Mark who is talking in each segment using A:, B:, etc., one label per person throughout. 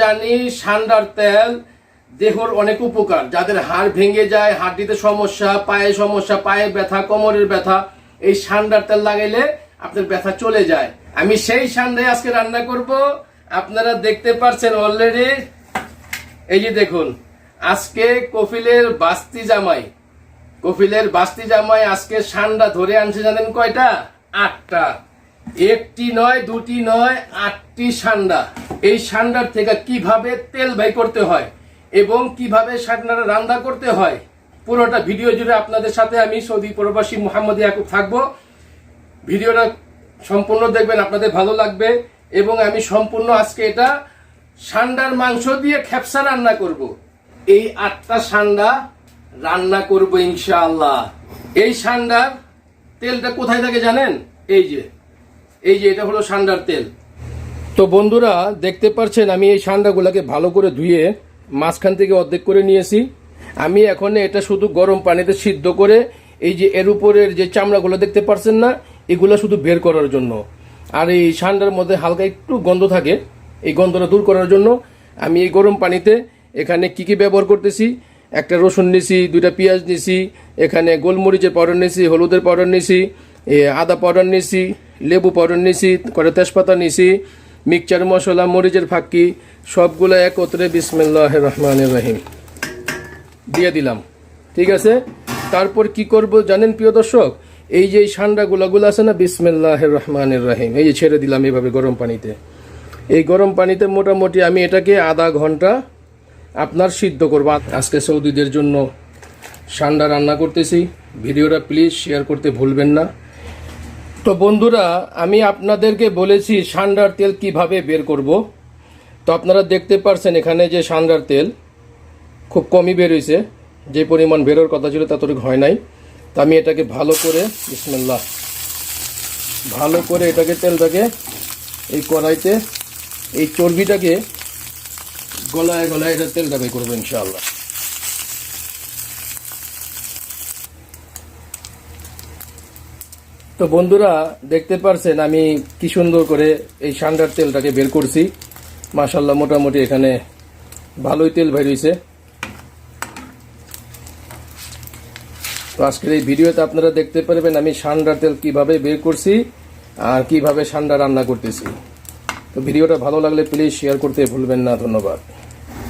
A: জানি সান্ডার তেল দেহর অনেক উপকার। যাদের হাড় ভেঙে যায়, হাড্ডিতে সমস্যা, পায়ে সমস্যা, পায়ে ব্যথা, কোমরের ব্যথা, এই সান্ডার তেল লাগাইলে আপনার ব্যথা চলে যায়। আমি সেই সান্ডাই আজকে রান্না করব। আপনারা দেখতে পারছেন অলরেডি এই যে দেখুন, আজকে কফিলের বাস্তি জামাই। কফিলের বাস্তি জামাই আজকে সান্ডা ধরে আনছে জানেন কয়টা? আটটা। একটি নয়, দুটি নয়, আটটি সান্ডা। এই সান্ডার থেকে কীভাবে তেল বাই করতে হয় এবং কীভাবে সান্ডার রান্না করতে হয়, পুরোটা ভিডিও জুড়ে আপনাদের সাথে আমি সৌদি প্রবাসী মোহাম্মদ ইয়াকুব থাকব। ভিডিওটা সম্পূর্ণ দেখবেন, আপনাদের ভালো লাগবে এবং আমি সম্পূর্ণ আজকে এটা সান্ডার মাংস দিয়ে খেপসা রান্না করব। এই আটটা সান্ডা রান্না করব ইনশাআল্লাহ। এই সান্ডার তেলটা কোথায় থাকে জানেন? এই যে এই যে এটা হলো সান্ডার তেল। তো বন্ধুরা, দেখতে পাচ্ছেন আমি এই সান্ডাগুলোকে ভালো করে ধুয়ে মাঝখান থেকে অর্ধেক করে নিয়েছি। আমি এখন এটা শুধু গরম পানিতে সিদ্ধ করে এই যে এর উপরের যে চামড়াগুলো দেখতে পাচ্ছেন না, এগুলো শুধু বের করার জন্য। আর এই সান্ডার মধ্যে হালকা একটু গন্ধ থাকে, এই গন্ধটা দূর করার জন্য আমি এই গরম পানিতে এখানে কি কি ব্যবহার করতেছি? একটা রসুন নিছি, দুইটা পেঁয়াজ নিছি, এখানে গোলমরিচের পাউডার নিছি, হলুদের পাউডার নিছি আদা পাউডার নিছি লেবু পাউডার নিছি, করে তেজপাতা নিছি, মিক্সচার মশলা, মরিচের ফাঁকি, সবগুলো একত্রে বিসমিল্লাহ রহমান রহিম। দিয়ে দিলাম। ঠিক আছে? তারপর কি করব জানেন প্রিয় দর্শক? এই যে সান্ডা গুলাগুলো আছে না বিসমিল্লাহ রহমানের রাহিম, এই যে ছেড়ে দিলাম এইভাবে গরম পানিতে। এই গরম পানিতে মোটামুটি আমি এটাকে আধা ঘণ্টা আপনার সিদ্ধ করব। আজকে সৌদিদের জন্য সান্ডা রান্না করতেছি। ভিডিওটা প্লিজ শেয়ার করতে ভুলবেন না। তো বন্ধুরা, আমি আপনাদেরকে বলেছি সান্ডার তেল কীভাবে বের করব। তো আপনারা দেখতে পারছেন এখানে যে সান্ডার তেল খুব কমই বেরোইছে যে পরিমাণ বেরোর কথা ছিল ততটুকু হয় নাই। তো আমি এটাকে ভালো করে, বিসমিল্লাহ, ভালো করে এটাকে, তেলটাকে এই কড়াইতে, এই চর্বিটাকে গলায় গলায় এটা তেলটা বের করব ইনশাআল্লাহ। তো বন্ধুরা, দেখতে পারছেন আমি কি সুন্দর করে এই সান্ডার তেলটাকে বের করছি। মাশাল্লাহ মোটামুটি এখানে ভালোই তেল বেরিয়েছে তো আজকের এই ভিডিওতে আপনারা দেখতে পারবেন আমি সান্ডার তেল কীভাবে বের করছি আর কীভাবে সান্ডা রান্না করতেছি। তো ভিডিওটা ভালো লাগলে প্লিজ শেয়ার করতে ভুলবেন না, ধন্যবাদ।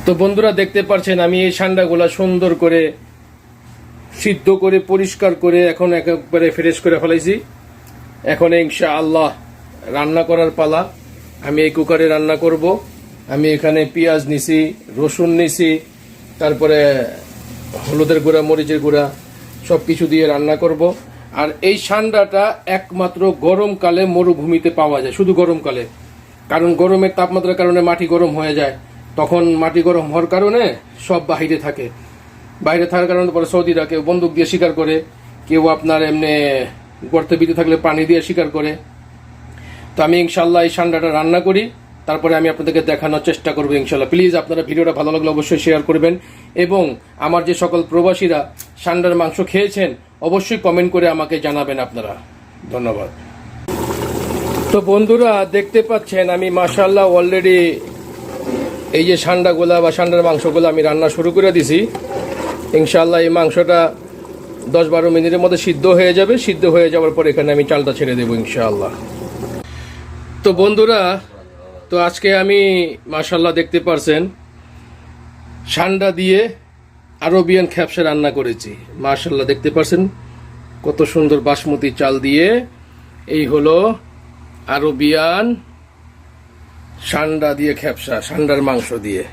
A: তো বন্ধুরা, দেখতে পাচ্ছেন আমি এই সান্ডাগুলা সুন্দর করে সিদ্ধ করে, পরিষ্কার করে এখন একেবারে ফ্রেশ করে ফেলাইছি। এখন ইনশা আল্লাহ রান্না করার পালা। আমি এই কুকারে রান্না করব। আমি এখানে পেঁয়াজ নিছি, রসুন নিছি, তারপরে হলুদের গুঁড়া, মরিচের গুঁড়া সব কিছু দিয়ে রান্না করব। আর এই সান্ডাটা একমাত্র গরমকালে মরুভূমিতে পাওয়া যায়, শুধু গরমকালে। কারণ গরমের তাপমাত্রার কারণে মাটি গরম হয়ে যায়। তখন মাটি গরম হওয়ার কারণে সব বাহিরে থাকে। বাইরে থাকার কারণে পরে সৌদিরা কেউ বন্দুক দিয়ে শিকার করে, কেউ আপনার এমনি গর্তে বিতে থাকলে পানি দিয়ে শিকার করে। তো আমি ইনশাল্লাহ এই সান্ডাটা রান্না করি। তারপরে আমি আপনাদেরকে দেখানোর চেষ্টা করব ইনশাল্লাহ প্লিজ আপনারা ভিডিওটা ভালো লাগলে অবশ্যই শেয়ার করবেন। এবং আমার যে সকল প্রবাসীরা সান্ডার মাংস খেয়েছেন, অবশ্যই কমেন্ট করে আমাকে জানাবেন আপনারা। ধন্যবাদ। তো বন্ধুরা, দেখতে পাচ্ছেন আমি মাশাল্লাহ অলরেডি এই যে সান্ডাগুলা বা সান্ডার মাংসগুলো আমি রান্না শুরু করে দিছি। ইনশাল্লাহ এই মাংসটা দশ বারো মিনিটের মধ্যে সিদ্ধ হয়ে যাবে। সিদ্ধ হয়ে যাওয়ার পর এখানে আমি চালটা ছেড়ে দেবো ইনশাআল্লাহ। তো বন্ধুরা, তো আজকে আমি মাশাল্লাহ দেখতে পারছেন, সান্ডা দিয়ে আরবিয়ান খ্যাপসা রান্না করেছি। মাশাল্লাহ দেখতে পারছেন কত সুন্দর বাসমতি চাল দিয়ে। এই হলো আরবিয়ান সান্ডা দিয়ে খ্যাপসা, সান্ডার মাংস দিয়ে।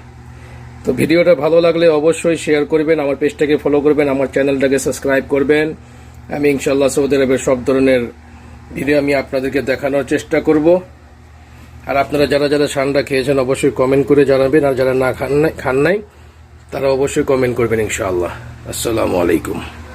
A: তো ভিডিওটা ভালো লাগলে অবশ্যই শেয়ার করবেন, আমার পেজটাকে ফলো করবেন, আমার চ্যানেলটাকে সাবস্ক্রাইব করবেন। আমি ইনশাল্লাহ সৌদি আরবের সব ধরনের ভিডিও আমি আপনাদেরকে দেখানোর চেষ্টা করব। আর আপনারা যারা যারা সানরা খেয়েছেন, অবশ্যই কমেন্ট করে জানাবেন, আর যারা না খান নাই খান নাই, তারা অবশ্যই কমেন্ট করবেন ইনশাআল্লাহ। আসসালামু আলাইকুম।